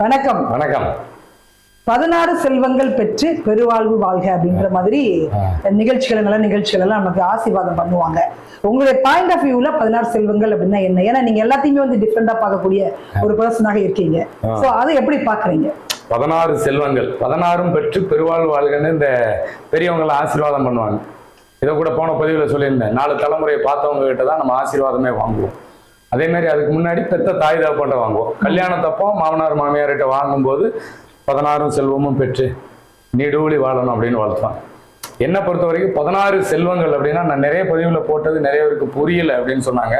வணக்கம். வணக்கம். பதினாறு செல்வங்கள் பெற்று பெருவாழ்வு வாழ்க அப்படின்ற மாதிரி நிகழ்ச்சிகள் நல்ல நிகழ்ச்சிகள் எல்லாம் நமக்கு ஆசீர்வாதம் பண்ணுவாங்க. உங்களுடைய பாயிண்ட் ஆஃப் வியூல பதினாறு செல்வங்கள் அப்படின்னா என்ன? ஏன்னா நீங்க எல்லாத்தையுமே வந்து டிஃப்ரெண்டா பார்க்கக்கூடிய ஒரு பர்சனாக இருக்கீங்க. சோ அதை எப்படி பாக்குறீங்க பதினாறு செல்வங்கள். பதினாறும் பெற்று பெருவாழ் வாழ்கன்னு இந்த பெரியவங்களை ஆசீர்வாதம் பண்ணுவாங்க. இதை கூட போன பதிவில் சொல்லியிருந்தேன். நாலு தலைமுறையை பார்த்தவங்க கிட்ட தான் நம்ம ஆசீர்வாதமே வாங்குவோம். அதே மாதிரி அதுக்கு முன்னாடி பெத்த தாய் தகப்பன்ட்ட வாங்குவோம். கல்யாணத்தப்போ மாமனார் மாமியார்கிட்ட வாங்கும்போது பதினாறும் செல்வமும் பெற்று நீடூழி வாழணும் அப்படின்னு வாழ்த்துவாங்க என்னை பொறுத்த வரைக்கும் பதினாறு செல்வங்கள் அப்படின்னா நான் நிறைய பதிவில் போட்டது நிறைய பேருக்கு புரியல அப்படின்னு சொன்னாங்க.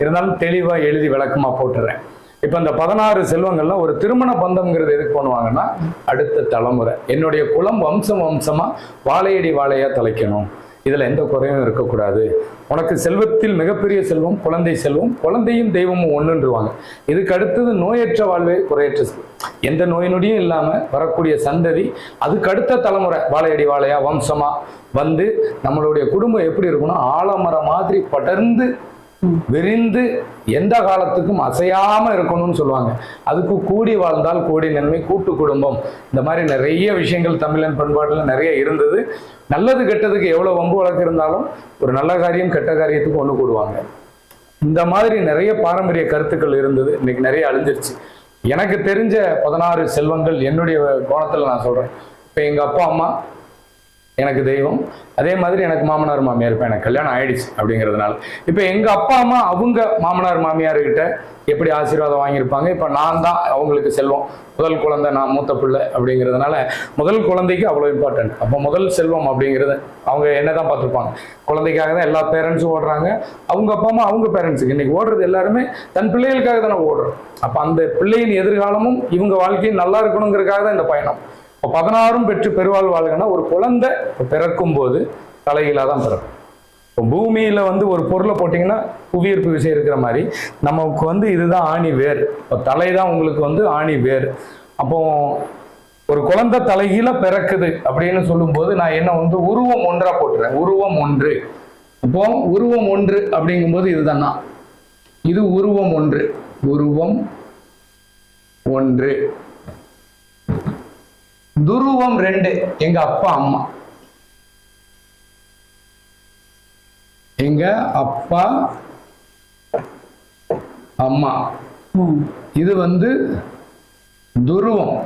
இருந்தாலும் தெளிவாக எழுதி விளக்கமாக போட்டுறேன். இப்போ இந்த பதினாறு செல்வங்கள்ல ஒரு திருமண பந்தம்ங்கிறது எதுக்கு பண்ணுவாங்கன்னா அடுத்த தலைமுறை. என்னுடைய குலம் வம்சம் வம்சமா வாழையடி வாழையா தலைக்கணும். இதில் எந்த குறையும் இருக்கக்கூடாது. உனக்கு செல்வத்தில் மிகப்பெரிய செல்வம் குழந்தை செல்வம் குழந்தையும் தெய்வமும் ஒன்றுன்றுவாங்க இதுக்கு அடுத்தது நோயற்ற வாழ்வே குறையற்ற செல்வம். எந்த நோய் நொடியும் இல்லாமல் வரக்கூடிய சந்ததி அதுக்கு அடுத்த தலைமுறை வாழையடி வாழையா வம்சமாக வந்து நம்மளுடைய குடும்பம் எப்படி இருக்கணும் ஆலமரம் மாதிரி படர்ந்து விரிந்து எந்த காலத்துக்கும் அசையாம இருக்கணும்னு சொல்லுவாங்க. அதுக்கு கூடி வாழ்ந்தால் கூடி நன்மை கூட்டு குடும்பம். இந்த மாதிரி நிறைய விஷயங்கள் தமிழன் பண்பாடுல நிறைய இருந்தது. நல்லது கெட்டதுக்கு எவ்வளவு வம்பு வழக்கு இருந்தாலும் ஒரு நல்ல காரியம் கெட்ட காரியத்துக்கு ஒன்று கூடுவாங்க. இந்த மாதிரி நிறைய பாரம்பரிய கருத்துக்கள் இருந்தது. இன்னைக்கு நிறைய அழிஞ்சிருச்சு. எனக்கு தெரிஞ்ச பதினாறு செல்வங்கள் என்னுடைய கோணத்துல நான் சொல்றேன். இப்போ எங்க அப்பா அம்மா எனக்கு தெய்வம். அதே மாதிரி எனக்கு மாமனார் மாமியார். இப்போ எனக்கு கல்யாணம் ஆயிடுச்சு அப்படிங்கிறதுனால. இப்போ எங்கள் அப்பா அம்மா அவங்க மாமனார் மாமியார்கிட்ட எப்படி ஆசீர்வாதம் வாங்கியிருப்பாங்க? இப்போ நான் தான் அவங்களுக்கு செல்வம். முதல் குழந்தை நான் மூத்த பிள்ளை அப்படிங்கிறதுனால முதல் குழந்தைக்கு அவ்வளோ இம்பார்ட்டன்ட் அப்போ முதல் செல்வம் அப்படிங்கிறது அவங்க என்ன தான் பார்த்துருப்பாங்க. குழந்தைக்காக தான் எல்லா பேரண்ட்ஸும் ஓடுறாங்க. அவங்க அப்பா அம்மா அவங்க பேரண்ட்ஸுக்கு இன்னைக்கு ஓடுறது எல்லாருமே தன் பிள்ளைகளுக்காக தானே ஓடுறோம். அப்போ அந்த பிள்ளையின் எதிர்காலமும் இவங்க வாழ்க்கையும் நல்லா இருக்கணுங்கிறதுக்காக தான் இந்த பயணம். இப்போ பதினாறும் பெற்று பெருவாழ் வாழ்கன்னா ஒரு குழந்தை பிறக்கும் போது தலைகீழாக தான் பிறக்கும். இப்போ பூமியில் வந்து ஒரு பொருளை போட்டிங்கன்னா புவியீர்ப்பு விசை இருக்கிற மாதிரி நமக்கு வந்து இதுதான் ஆணி வேர். இப்போ தலை தான் உங்களுக்கு வந்து ஆணி வேர். அப்போ ஒரு குழந்தை தலைகீழ பிறக்குது அப்படின்னு சொல்லும்போது நான் என்ன வந்து உருவம் ஒன்றா போட்டுறேன். உருவம் ஒன்று. இப்போ உருவம் ஒன்று அப்படிங்கும்போது இதுதான்? இது உருவம் ஒன்று. உருவம் ஒன்று. துருவம் ரெண்டு எங்க அப்பா அம்மா. எங்க அப்பா அம்மா. இது வந்து துருவம்.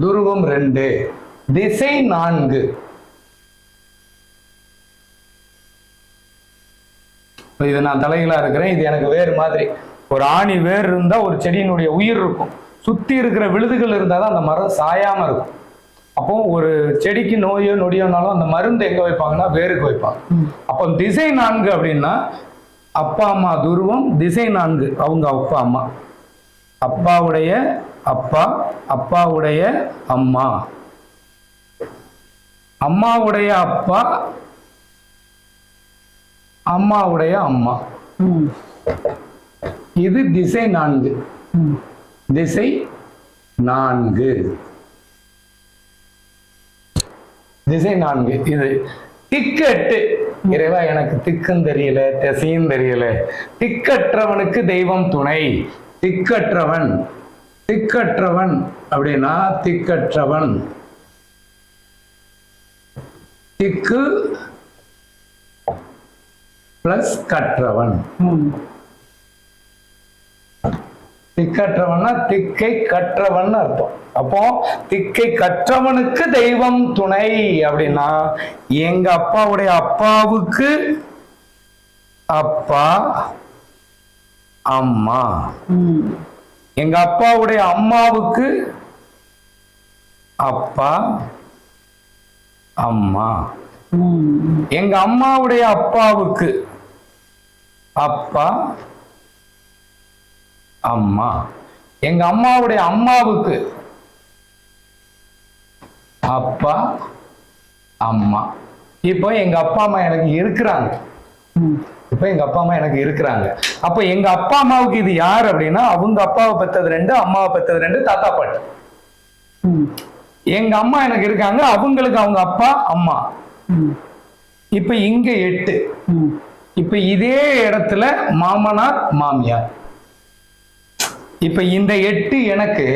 துருவம் ரெண்டு திசை நான்கு. இது நான் தலைகளா இருக்கிறேன் இது எனக்கு வேறு மாதிரி. ஒரு ஆணி வேர் இருந்தா ஒரு செடியினுடைய உயிர் இருக்கும். சுத்தி இருக்கிற விழுதுகள் இருந்தாதான் அந்த மரம் சாயாம இருக்கும். அப்போ ஒரு செடிக்கு நோயோ நொடியோனாலும் அந்த மருந்து எங்க வைப்பாங்கன்னா வேருக்கு வைப்பாங்க. அப்போ திசை நான்கு அப்படின்னா அப்பா அம்மா துருவம் திசை நான்கு அவங்க அப்பா அம்மா. அப்பாவுடைய அப்பா அப்பாவுடைய அம்மா. அம்மாவுடைய அப்பா அம்மாவுடைய அம்மா. இது திசை நான்கு. திசை நான்கு. திசை நான்கு. இது திக்கெட்டு. இறைவா எனக்கு திக்கும் தெரியல திசையும் தெரியல. திக்கற்றவனுக்கு தெய்வம் துணை. திக்கற்றவன். திக்கற்றவன் அப்படின்னா திக்கற்றவன். திக்கு பிளஸ் கற்றவன். திக்கற்றவன்னா திக்கை கற்றவன் அர்த்தம். அப்போ திக்கை கற்றவனுக்கு தெய்வம் துணை அப்படின்னா எங்க அப்பாவுடைய அப்பாவுக்கு அப்பா அம்மா. எங்க அப்பாவுடைய அம்மாவுக்கு அப்பா அம்மா. எங்க அம்மாவுடைய அப்பாவுக்கு அப்பா அம்மா. எங்க அம்மாவுடைய அம்மாவுக்கு. அப்பா அம்மா. இப்போ எங்க அப்பா அம்மா எனக்கு இருக்கிறாங்க. இப்போ எங்க அப்பா அம்மா எனக்கு இருக்கிறாங்க. அப்ப எங்க அப்பா அம்மாவுக்கு இது யார் அப்படின்னா அவங்க அப்பாவை பெத்தது ரெண்டு அம்மாவை பெத்தது ரெண்டு தாத்தா பாட்டி. எங்க அம்மா எனக்கு இருக்காங்க அவங்களுக்கு அவங்க அப்பா அம்மா. இப்ப இங்க எட்டு. இப்ப இதே இடத்துல மாமனார் மாமியார். இப்ப இந்த எட்டு எனக்கு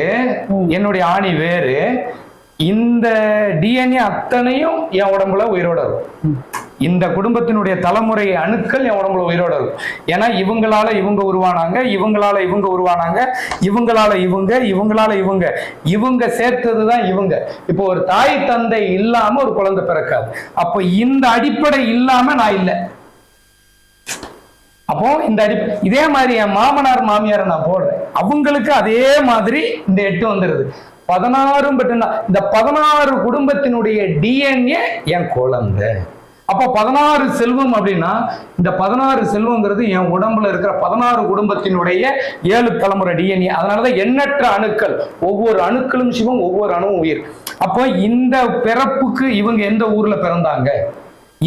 என்னுடைய ஆணி வேறு. இந்த டிஎன்ஏ அத்தனையும் என் உடம்புல உயிரோட இருக்கும். இந்த குடும்பத்தினுடைய தலைமுறை அணுக்கள் என் உடம்புல உயிரோட இருக்கும். ஏன்னா இவங்களால இவங்க உருவானாங்க இவங்களால இவங்க உருவானாங்க இவங்களால இவங்க இவங்களால இவங்க. இவங்க சேர்த்ததுதான் இவங்க. இப்போ ஒரு தாய் தந்தை இல்லாம ஒரு குழந்தை பிறக்காது. அப்போ இந்த அடிப்படை இல்லாம நான் இல்லை. அப்போ இந்த அடிப்படை இதே மாதிரி என் மாமனார் மாமியாரை நான் போடுறேன். அவங்களுக்கு அதே மாதிரி இந்த எட்டு வந்துருது. பதினாறும் பெற்றுனா இந்த பதினாறு குடும்பத்தினுடைய டிஎன்ஏ என் குழந்தை. அப்போ பதினாறு செல்வம் அப்படின்னா இந்த பதினாறு செல்வங்கிறது என் உடம்புல இருக்கிற பதினாறு குடும்பத்தினுடைய ஏழு தலைமுறை டிஎன்ஏ அதனாலதான் எண்ணற்ற அணுக்கள் ஒவ்வொரு அணுக்களும் சிவம் ஒவ்வொரு அணுவும் உயிர். அப்போ இந்த பிறப்புக்கு இவங்க எந்த ஊர்ல பிறந்தாங்க?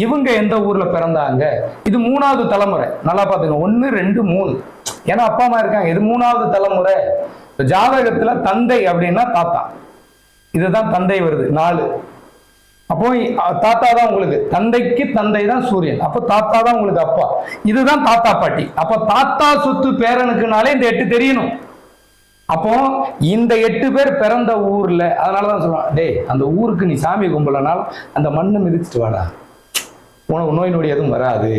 இவங்க எந்த ஊர்ல பிறந்தாங்க? இது மூணாவது தலைமுறை. நல்லா பாத்துங்க ஒன்னு ரெண்டு மூணு. ஏன்னா அப்பா அம்மா இருக்காங்க. இது மூணாவது தலைமுறை. ஜாதகத்துல தந்தை அப்படின்னா தாத்தா. இதுதான் தந்தை வருது. நாலு. அப்போ தாத்தா தான் உங்களுக்கு. தந்தைக்கு தந்தை தான் சூரியன். அப்போ தாத்தா தான் உங்களுக்கு அப்பா. இதுதான் தாத்தா பாட்டி. அப்போ தாத்தா சொத்து பேரனுக்குனாலே இந்த எட்டு தெரியணும். அப்போ இந்த எட்டு பேர் பிறந்த ஊர்ல அதனாலதான் சொல்லுவான் டேய் அந்த ஊருக்கு நீ சாமி கும்பலனாலும் அந்த மண்ணை மிதிச்சிட்டு வாடா. உனக்கு நோய் நொடி எதுவும் வராது.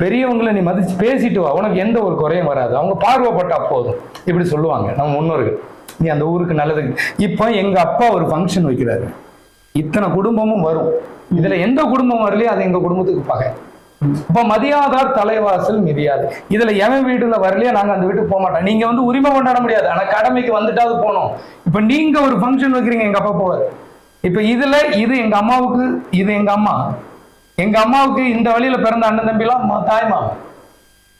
பெரியவங்களை நீ மதிச்சு பேசிட்டு வா. உனக்கு எந்த ஒரு குறையும் வராது. அவங்க பார்வைப்பட்டா போதும். இப்படி சொல்லுவாங்க நம்ம முன்னோர்கள். நீ அந்த ஊருக்கு நல்லது. இப்போ எங்கள் அப்பா ஒரு ஃபங்க்ஷன் வைக்கிறாரு. இத்தனை குடும்பமும் வரும். இதில் எந்த குடும்பம் வரலையோ அது எங்கள் குடும்பத்துக்கு பகை. இப்போ மதியாதார் தலைவாசல் மிதியாது. இதில் எவன் வீட்டில் வரலையோ நாங்கள் அந்த வீட்டுக்கு போக மாட்டோம். நீங்கள் வந்து உரிமை கொண்டாட முடியாது. ஆனால் கடமைக்கு வந்துட்டாவது போனோம் இப்போ நீங்கள் ஒரு ஃபங்க்ஷன் வைக்கிறீங்க எங்கள் அப்பா போவார். இப்போ இதில் இது எங்கள் அம்மாவுக்கு இது எங்கள் அம்மா. எங்க அம்மாவுக்கு இந்த வழியில பிறந்த அண்ணன் தம்பிலாம் தாய்மா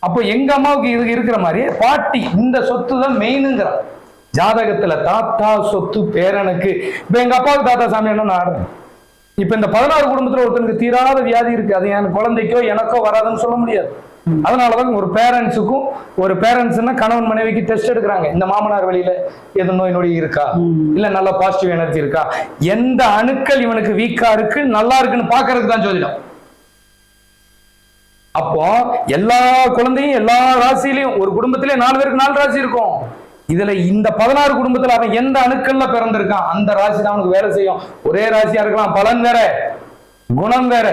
அப்போ எங்க அம்மாவுக்கு இது இருக்கிற மாதிரி பாட்டி இந்த சொத்து தான் மெயினுங்கிறான் ஜாதகத்துல தாத்தா சொத்து பேரனுக்கு. இப்ப எங்க அப்பாவுக்கு தாத்தா சாமி என்ன நான் ஆடுறேன். இப்ப இந்த பதினாறு குடும்பத்துல ஒருத்தனுக்கு தீராத வியாதி இருக்கு. அது என் குழந்தைக்கோ எனக்கோ வராதுன்னு சொல்ல முடியாது. அதனாலதான் ஒரு பேரண்ட்ஸுக்கும் ஒரு பேரண்ட்ஸ்னா கணவன் மனைவிக்கு டெஸ்ட் எடுக்கிறாங்க. இந்த மாமனார் வழியில எது நோய் நொடி இருக்கா? இல்ல நல்ல பாசிட்டிவ் எனர்ஜி இருக்கா? எந்த அணுக்கள் இவனுக்கு வீக்கா இருக்கு நல்லா இருக்குன்னு பாக்குறதுக்கு தான் ஜோதிடம். அப்போ எல்லா குழந்தையும் எல்லா ராசியிலையும் ஒரு குடும்பத்திலே நாலு பேருக்கு நாலு ராசி இருக்கும். இதுல இந்த பதினாறு குடும்பத்துல அவன் எந்த அணுக்கள்ல பிறந்திருக்கான்? அந்த ராசி தான் அவனுக்கு வேலை செய்யும். ஒரே ராசியா இருக்கலாம். பலன் வேற குணம் வேற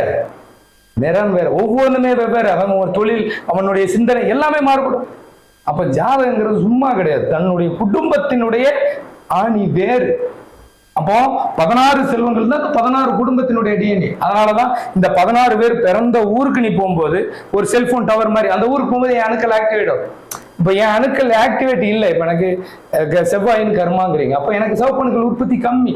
நிறம் வேற. ஒவ்வொன்றுமே வெவ்வேறு. அவன் ஒரு தொழில் அவனுடைய சிந்தனை எல்லாமே மாறுபடும். அப்ப ஜாதகங்கிறது சும்மா கிடையாது. தன்னுடைய குடும்பத்தினுடைய ஆணி வேறு. அப்போ பதினாறு செல்வங்கள் தான் பதினாறு குடும்பத்தினுடைய டிஎன்ஏ அதனாலதான் இந்த பதினாறு பேர் பிறந்த ஊருக்கு நீ போகும்போது ஒரு செல்போன் டவர் மாதிரி அந்த ஊருக்கு போகும்போது என் அணுக்கள் ஆக்டிவேட் ஆகும். இப்போ என் அணுக்கள் ஆக்டிவேட் இல்லை. இப்போ எனக்கு செவ்வாயின் கர்மாங்கிறீங்க. அப்போ எனக்கு சிவப்பணுக்கள் உற்பத்தி கம்மி.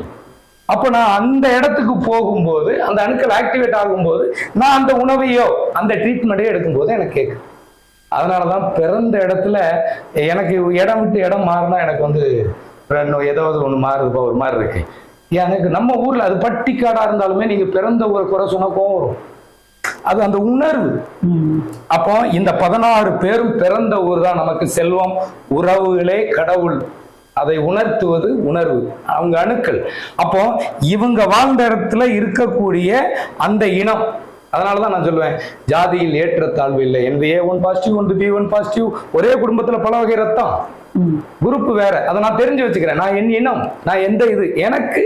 அப்போ நான் அந்த இடத்துக்கு போகும்போது அந்த அணுக்கள் ஆக்டிவேட் ஆகும்போது நான் அந்த உணவையோ அந்த ட்ரீட்மெண்ட்டையோ எடுக்கும்போது எனக்கு கேட்குது அதனால தான் பிறந்த இடத்துல எனக்கு இடம் விட்டு இடம் மாறினா எனக்கு வந்து ஏதாவது ஒன்று மாறுதுப்பா ஒரு மாதிரி இருக்கு. எனக்கு நம்ம ஊரில் அது பட்டிக்காடா இருந்தாலுமே நீங்க பிறந்த ஊரை குறை சொன்னா கோவம் வரும். அது அந்த உணர்வு. அப்போ இந்த பதினாறு பேரும் பிறந்த ஊர் தான் நமக்கு செல்வம் உறவுகளே கடவுள். அதை உணர்த்துவது உணர்வு அவங்க அணுக்கள். அப்போ இவங்க வாழ்ந்த இடத்துல இருக்கக்கூடிய அந்த இனம் அதனாலதான் நான் சொல்லுவேன் ஜாதியில் ஏற்றத்தாழ்வு இல்லை. எனது ஏ ஒன் பாசிட்டிவ் ஒன்று பி ஒன் பாசிட்டிவ் ஒரே குடும்பத்துல பல வகை ரத்தம். குரூப் வேற. அதை நான் தெரிஞ்சு வச்சுக்கிறேன். நான் என் இனம் நான் எந்த இது எனக்கு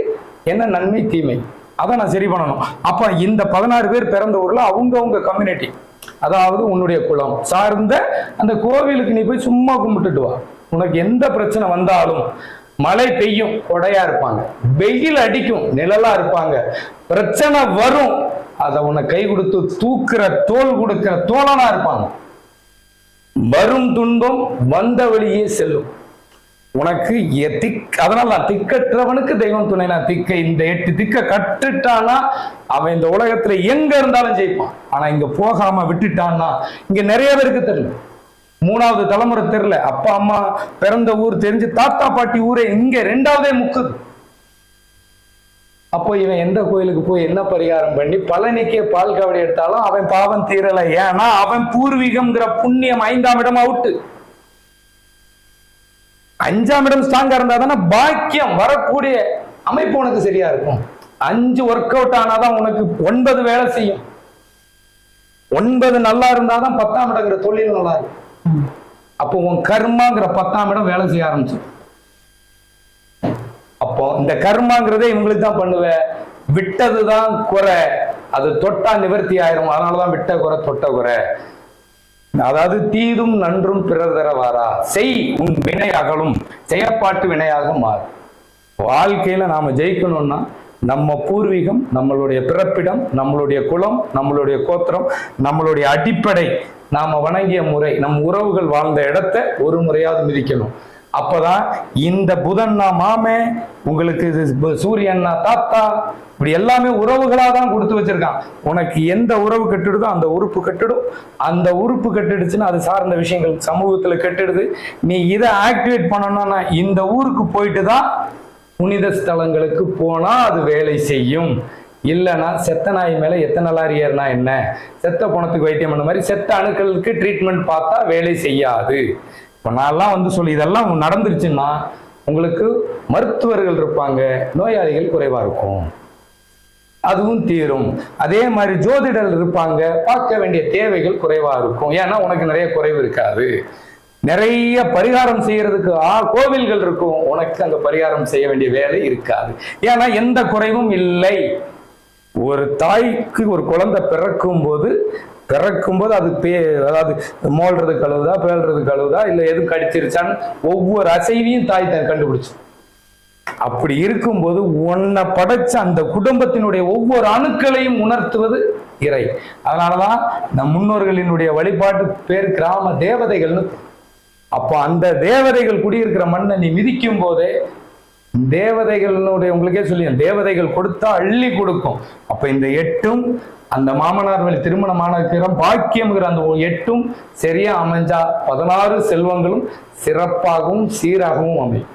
என்ன நன்மை தீமை அதை நான் சரி பண்ணணும். அப்ப இந்த பதினாறு பேர் பிறந்த ஊர்ல அவங்கவுங்க கம்யூனிட்டி அதாவது உன்னுடைய குலம் சார்ந்த அந்த கோவிலுக்கு நீ போய் சும்மா கும்பிட்டுட்டு வா. உனக்கு எந்த பிரச்சனை வந்தாலும் மழை பெய்யும் கொடையா இருப்பாங்க. வெயில் அடிக்கும் நிழலா இருப்பாங்க. பிரச்சனை வரும். அதை உன்னை கை கொடுத்து தூக்குற தோல் கொடுக்கிற தோழனா இருப்பாங்க. வரும் துன்பம் வந்த வழியே செல்லும். உனக்கு எ- திக் அதனால நான் திக்கற்றவனுக்கு தெய்வம் துணை நான் திக்க இந்த எட்டு திக்க கட்டுட்டானா அவன் இந்த உலகத்துல எங்க இருந்தாலும் ஜெயிப்பான். ஆனா இங்க போகாம விட்டுட்டான்னா இங்க நிறைய பேருக்கு தெரியல. மூணாவது தலைமுறை தெரியல. அப்பா அம்மா பிறந்த ஊர் தெரிஞ்சு தாத்தா பாட்டி ஊரே இங்க ரெண்டாவதே முக்குது. அப்போ இவன் எந்த கோயிலுக்கு போய் என்ன பரிகாரம் பண்ணி பழனிக்கே பால் காவடி எடுத்தாலும் அவன் பாவம் தீரல. ஏன்னா அவன் பூர்வீகம்ங்கிற புண்ணியம் ஐந்தாம் இடம் அவுட்டு. அஞ்சாம் இடம் ஸ்ட்ராங்கா இருந்தா தானே பாக்கியம் வரக்கூடிய அமைப்பு உனக்கு சரியா இருக்கும். அஞ்சு ஒர்க் அவுட் ஆனாதான் உனக்கு ஒன்பது வேலை செய்யும். ஒன்பது நல்லா இருந்தாதான் பத்தாம் இடங்கிற தொழில் நல்லா இருக்கும். அப்போ உன் கர்மாங்கிற பத்தாம் இடம் வேலை செய்ய ஆரம்பிச்சு அப்போ இந்த கர்மாங்கிறதே இவங்களுக்கு தான் பண்ணல விட்டது தான் குறை. அது தொட்டா நிவர்த்தி ஆயிரும். அதனாலதான் விட்ட குறை தொட்ட குறை. அதாவது தீதும் நன்றும் பிறர் தர வாரா. செய் உன் வினை அகலும். செயற்பாட்டு வினையாக மாறும் வாழ்க்கையில நாம ஜெயிக்கணும்னா நம்ம பூர்வீகம் நம்மளுடைய பிறப்பிடம் நம்மளுடைய குலம் நம்மளுடைய கோத்திரம் நம்மளுடைய அடிப்படை. நாம வணங்கிய முறை நம் உறவுகள் வாழ்ந்த இடத்தை ஒரு முறையாவது மிதிக்கணும். அப்போதான் இந்த புதன்னா மாமே உங்களுக்கு இது சூரியன்னா தாத்தா இப்படி எல்லாமே உறவுகளாக தான் கொடுத்து வச்சிருக்கான். உனக்கு எந்த உறவு கட்டிடுதோ அந்த உறுப்பு கட்டிடும். அந்த உறுப்பு கட்டிடுச்சுன்னா அது சார்ந்த விஷயங்கள் சமூகத்தில் கட்டிடுது. நீ இதை ஆக்டிவேட் பண்ணணும்னா இந்த ஊருக்கு போயிட்டு தான் புனித ஸ்தலங்களுக்கு போனால் அது வேலை செய்யும். இல்லைன்னா செத்த நாய் மேலே எத்தனை லாரி ஏறினா என்ன? செத்த பணத்துக்கு வைத்தியம் பண்ண மாதிரி செத்த அணுக்களுக்கு ட்ரீட்மெண்ட் பார்த்தா வேலை செய்யாது. இப்போ நான்லாம் வந்து சொல்லி இதெல்லாம் நடந்துருச்சுன்னா உங்களுக்கு மருத்துவர்கள் இருப்பாங்க நோயாளிகள் குறைவாக இருக்கும். அதுவும் தீரும். அதே மாதிரி ஜோதிடர் இருப்பாங்க பார்க்க வேண்டிய தேவைகள் குறைவாக இருக்கும். ஏன்னா உனக்கு நிறைய குறைவு இருக்காது. நிறைய பரிகாரம் செய்யறதுக்கு ஆ கோவில்கள் இருக்கும். உனக்கு அங்க பரிகாரம் செய்ய வேண்டிய வேலை இருக்காது. ஏன்னா எந்த குறைவும் இல்லை. ஒரு தாய்க்கு ஒரு குழந்தை பிறக்கும் போது பிறக்கும்போது அது பே அதாவது மோல்றது கழுவுதா பேல்றது கழுவுதா இல்லை எதுவும் கடிச்சிருச்சான்னு ஒவ்வொரு அசைவையும் தாய் தான் கண்டுபிடிச்சு. அப்படி இருக்கும்போது உன்னை படைச்ச அந்த குடும்பத்தினுடைய ஒவ்வொரு அணுக்களையும் உணர்த்துவது இறை. அதனாலதான் நம் முன்னோர்களினுடைய வழிபாட்டு பேர் கிராம தேவதைகள்னு அப்போ அந்த தேவதைகள் குடியிருக்கிற மண்ணை நீ மிதிக்கும் போதே தேவதைகளுடைய உங்களுக்கே சொல்லி தேவதைகள் கொடுத்தா அள்ளி கொடுக்கும். அப்ப இந்த எட்டும் அந்த மாமனார் வழி திருமணமான பாக்கியம்ங்கிற அந்த எட்டும் சரியா அமைஞ்சா பதினாறு செல்வங்களும் சிறப்பாகவும் சீராகவும் அமையும்.